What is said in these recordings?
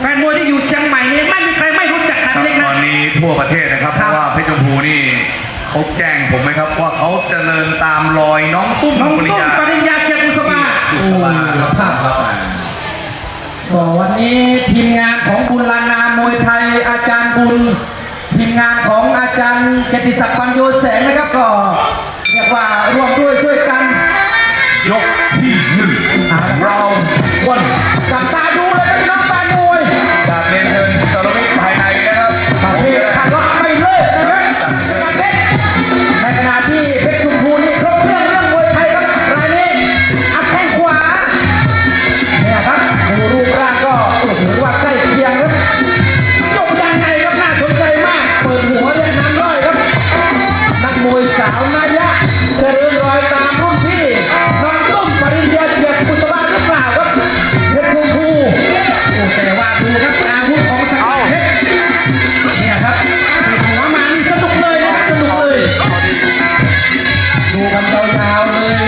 แฟนมวยที่อยู่เชียงใหม่นี่ไม่มีใครไม่รู้จักนะรับพี่เล็กตอนนี้ทั่วประเทศนะครับ เพราะว่าเพชรชมพูนี่เขาแจ้งผมไหมครับว่าเขาจะเดินตามรอยน้องตุ้มน้องปตุ้ริมยาปริญญาเกียรติบุษบาบุษบาครับครับครับ บอกวันนี้ทีมงานของบุญลานามวยไทยอาจารย์บุญ ทีมงานของอาจารย์เกยรติศักดิ์ปัญโยแสงนะครับก็เรียกว่าร่วมด้วยช่วยกัน ยกที่ Amen.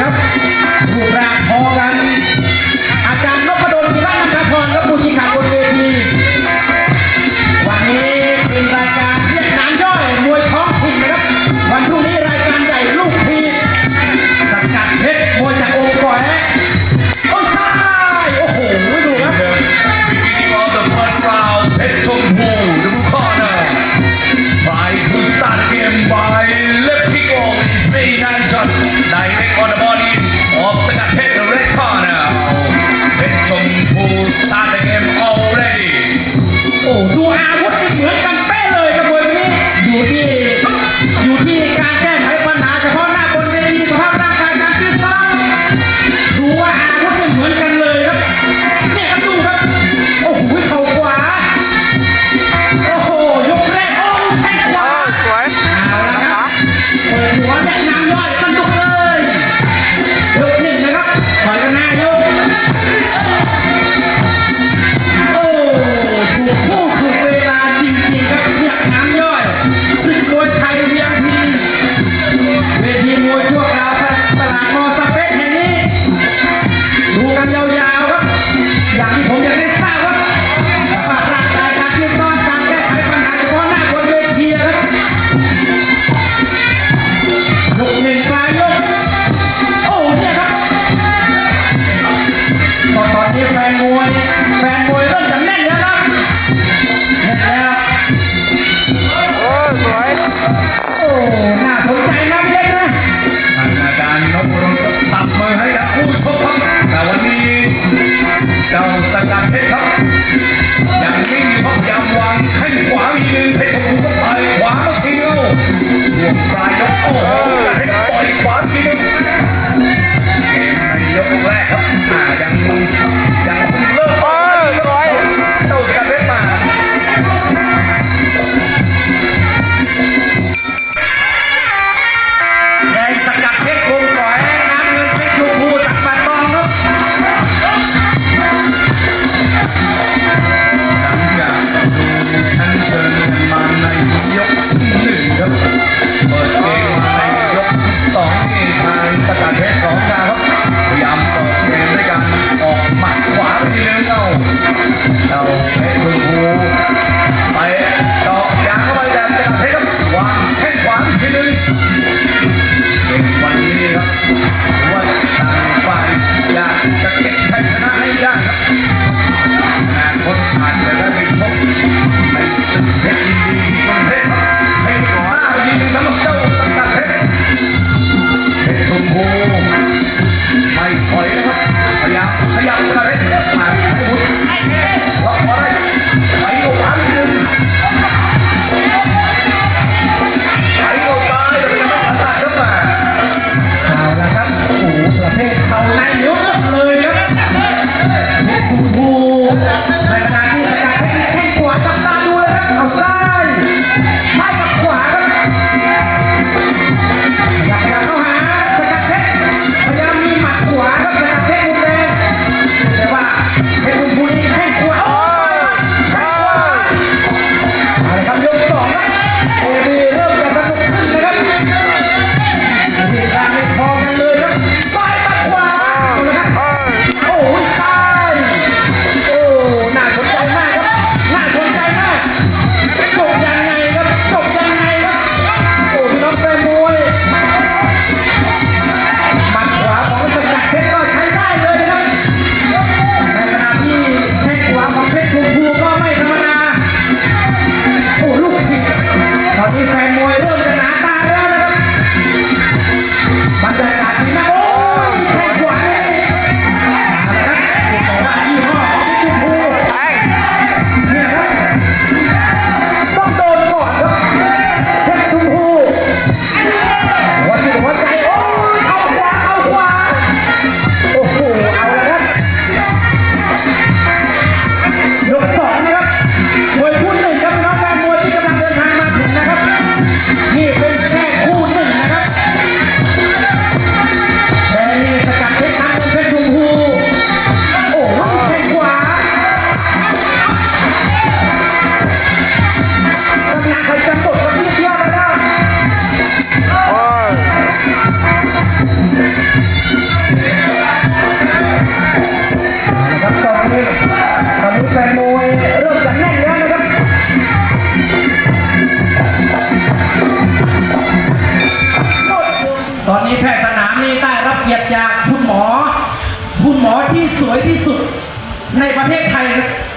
เทศไทย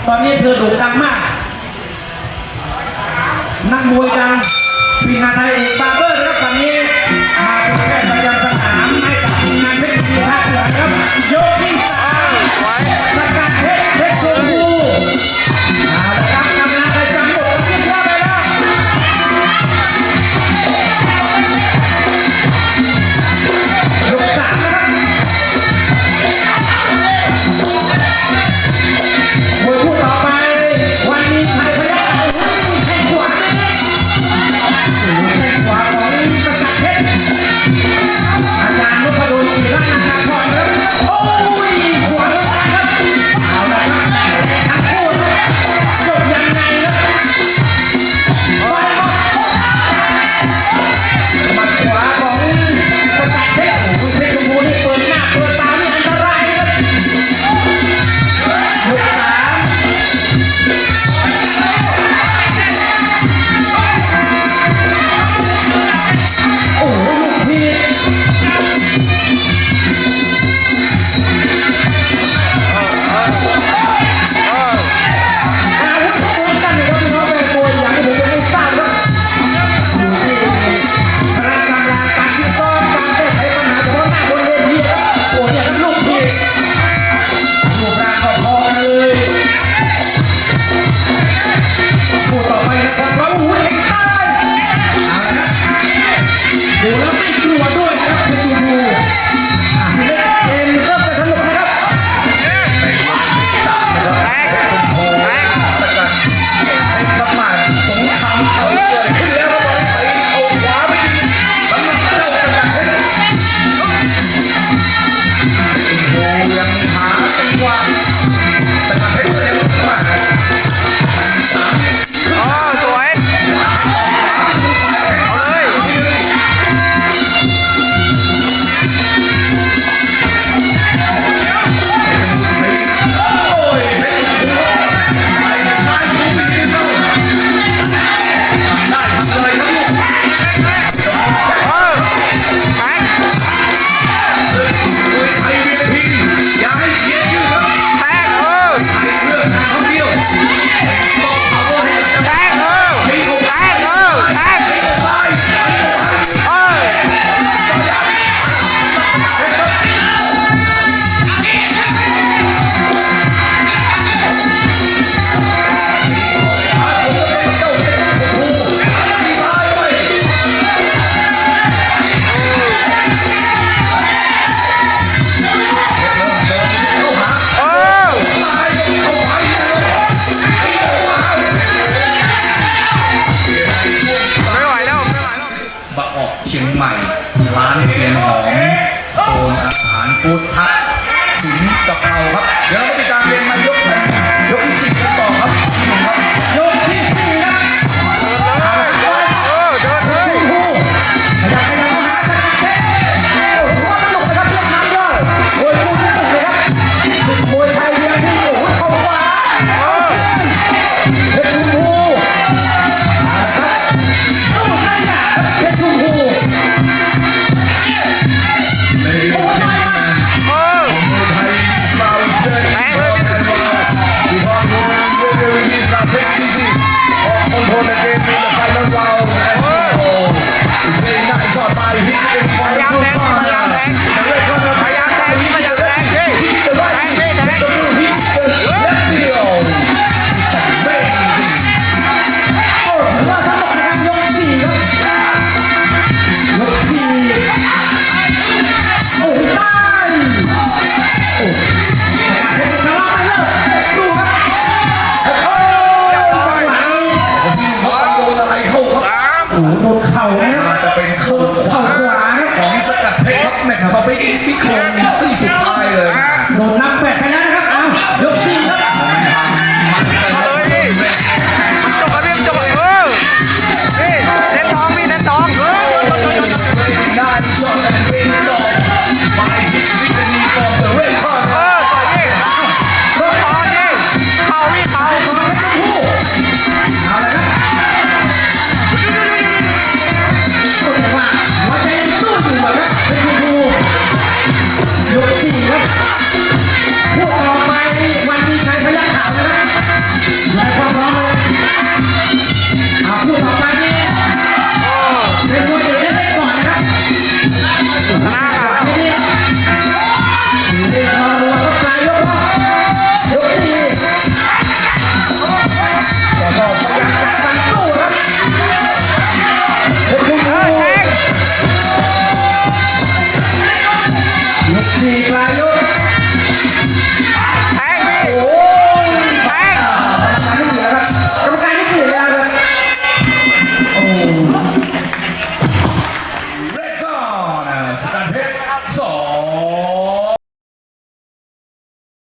ตอนนี้เธอโด่งดังมาก นักมวยดังปีนาไทยเอกบาเบอร์ Thank you. อุ